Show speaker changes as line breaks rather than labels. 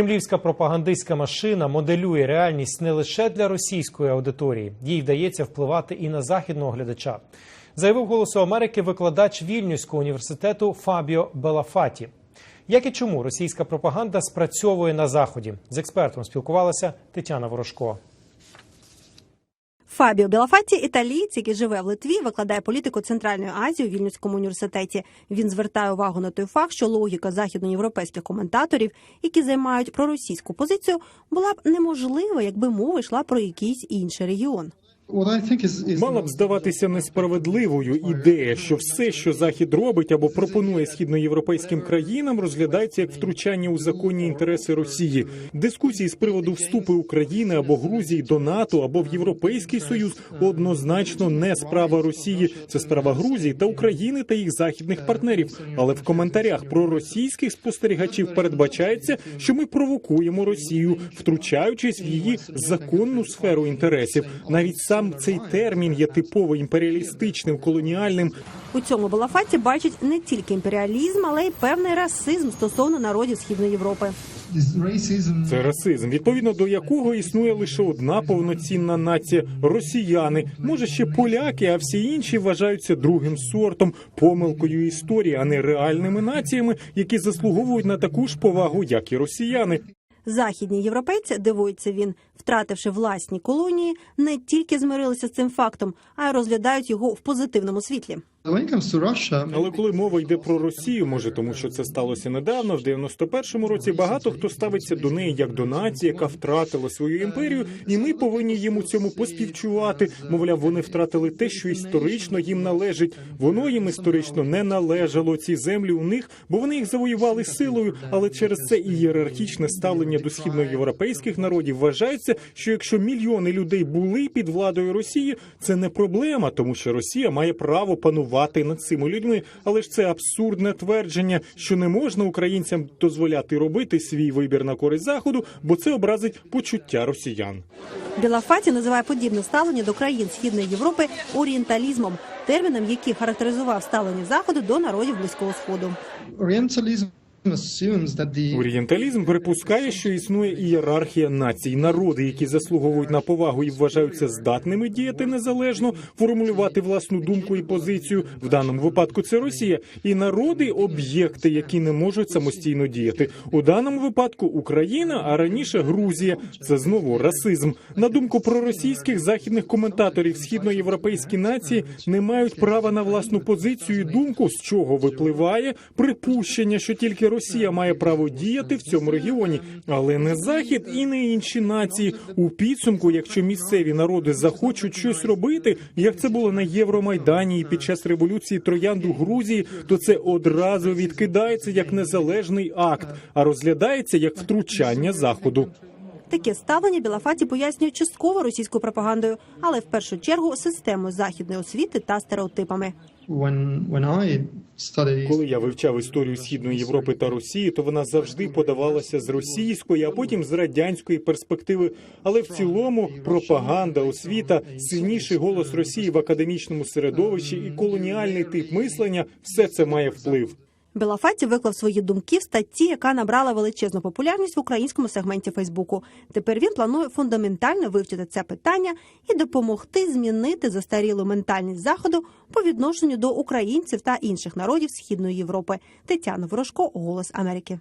Кремлівська пропагандистська машина моделює реальність не лише для російської аудиторії, їй вдається впливати і на західного глядача. Заявив голосу Америки викладач Вільнюського університету Фабіо Белафаті. Як і чому російська пропаганда спрацьовує на заході? З експертом спілкувалася Тетяна Ворожко.
Фабіо Белафатті – італієць, який живе в Литві, викладає політику Центральної Азії у Вільнюському університеті. Він звертає увагу на той факт, що логіка західноєвропейських коментаторів, які займають проросійську позицію, була б неможлива, якби мова йшла про якийсь інший регіон.
Мала б здаватися несправедливою ідея, що все, що захід робить або пропонує східноєвропейським країнам, розглядається як втручання у законні інтереси Росії. Дискусії з приводу вступу України або Грузії до НАТО або в Європейський Союз однозначно не справа Росії. Це справа Грузії та України та їх західних партнерів. Але в коментарях про російських спостерігачів передбачається, що ми провокуємо Росію, втручаючись в її законну сферу інтересів. Навіть сам цей термін є типово імперіалістичним, колоніальним.
У цьому Белафатті бачить не тільки імперіалізм, але й певний расизм стосовно народів Східної Європи.
Це расизм, відповідно до якого існує лише одна повноцінна нація росіяни. Може ще поляки, а всі інші вважаються другим сортом, помилкою історії, а не реальними націями, які заслуговують на таку ж повагу, як і росіяни.
Західні європейці, дивується він, втративши власні колонії, не тільки змирилися з цим фактом, а й розглядають його в позитивному світлі.
Але коли мова йде про Росію, може тому, що це сталося недавно, в 91-му році багато хто ставиться до неї як до нації, яка втратила свою імперію, і ми повинні їм у цьому поспівчувати. Мовляв, вони втратили те, що історично їм належить. Воно їм історично не належало. Ці землі у них, бо вони їх завоювали силою. Але через це ієрархічне ставлення до східноєвропейських народів вважається, що якщо мільйони людей були під владою Росії, це не проблема, тому що Росія має право панувати над цими людьми. Але ж це абсурдне твердження, що не можна українцям дозволяти робити свій вибір на користь заходу, бо це образить почуття росіян.
Білафаті називає подібне ставлення до країн Східної Європи орієнталізмом, терміном, який характеризував ставлення заходу до народів близького сходу.
Орієнталізм припускає, що існує ієрархія націй, народи, які заслуговують на повагу і вважаються здатними діяти незалежно, формулювати власну думку і позицію. В даному випадку це Росія, і народи об'єкти, які не можуть самостійно діяти. У даному випадку Україна, а раніше Грузія. Це знову расизм. На думку проросійських західних коментаторів, східноєвропейські нації не мають права на власну позицію і думку, з чого випливає припущення, що тільки Росія має право діяти в цьому регіоні, але не захід і не інші нації. У підсумку, якщо місцеві народи захочуть щось робити, як це було на Євромайдані і під час революції Троянду Грузії, то це одразу відкидається як незалежний акт, а розглядається як втручання заходу.
Таке ставлення Білафаті пояснює частково російською пропагандою, але в першу чергу системою західної освіти та стереотипами.
Коли я вивчав історію східної Європи та Росії, то вона завжди подавалася з російської, а потім з радянської перспективи. Але в цілому пропаганда, освіта, сильніший голос Росії в академічному середовищі і колоніальний тип мислення все це має вплив.
Белафаті виклав свої думки в статті, яка набрала величезну популярність в українському сегменті Фейсбуку. Тепер він планує фундаментально вивчити це питання і допомогти змінити застарілу ментальність заходу по відношенню до українців та інших народів Східної Європи. Тетяна Ворожко, Голос Америки.